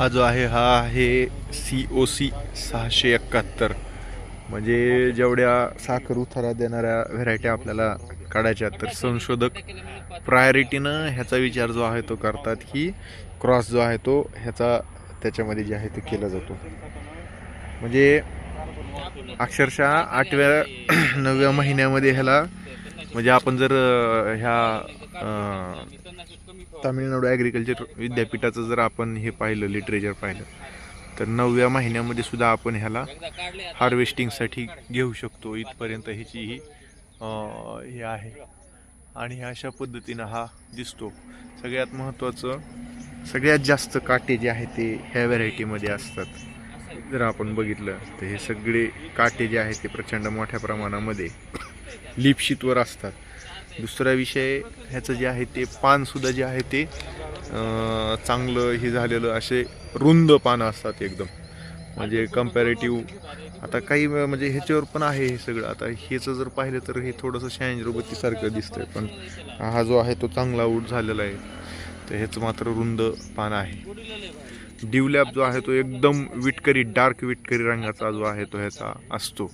हा जो आहे हा आहे सी ओ सी सहाशे एकाहत्तर. म्हणजे जेवढ्या साखर उथारा देणाऱ्या व्हेरायटी आपल्याला काढायच्या तर संशोधक प्रायोरिटीनं ह्याचा विचार जो आहे तो करतात की क्रॉस जो आहे तो ह्याचा त्याच्यामध्ये जे आहे ते केला जातो. म्हणजे अक्षरशः आठव्या नवव्या महिन्यामध्ये ह्याला म्हणजे आपण जर ह्या तामिळनाडू ॲग्रिकल्चर विद्यापीठाचं जर आपण हे पाहिलं लिटरेचर पाहिलं तर नवव्या महिन्यामध्ये सुद्धा आपण ह्याला हार्वेस्टिंगसाठी घेऊ शकतो. इथपर्यंत ह्याची ही हे आहे. आणि अशा पद्धतीनं हा दिसतो. सगळ्यात महत्त्वाचं सगळ्यात जास्त काटे जे आहे ते ह्या व्हरायटीमध्ये असतात. जर आपण बघितलं तर हे सगळे काटे जे आहेत ते प्रचंड मोठ्या प्रमाणामध्ये लिपशीतवर असतात. दुसरा विषय ह्याचं जे आहे ते पानसुद्धा जे आहे ते चांगलं हे झालेलं असे रुंद पानं असतात एकदम. म्हणजे कम्पॅरेटिव्ह आता काही म्हणजे ह्याच्यावर पण आहे हे सगळं. आता ह्याचं जर पाहिलं तर हे थोडंसं शहाऐंशी दिसतंय पण हा जो आहे तो चांगला उठ झालेला आहे. तर ह्याचं मात्र रुंद पान आहे. डिवलॅप जो आहे तो एकदम विटकरी डार्क विटकरी रंगाचा जो आहे तो ह्याचा असतो.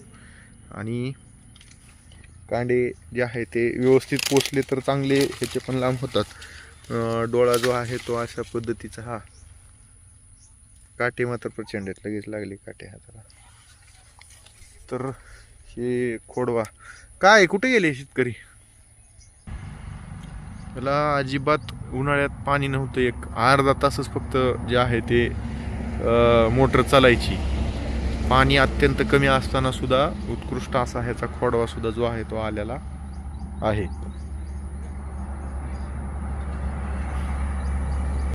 आणि कांडे जे आहे ते व्यवस्थित पोचले तर चांगले ह्याचे पण लांब होतात. डोळा जो आहे तो अशा पद्धतीचा हा. काटे मात्र प्रचंड आहेत लगेच लागले काटे हाताला तर हे खोडवा. काय कुठे गेले शेतकरी? त्याला अजिबात उन्हाळ्यात पाणी नव्हतं एक. अर्धा तासच फक्त जे आहे ते मोटर चालायची. पाणी अत्यंत कमी असताना सुद्धा उत्कृष्ट असा ह्याचा खोडवा सुद्धा जो आहे तो आलेला आहे.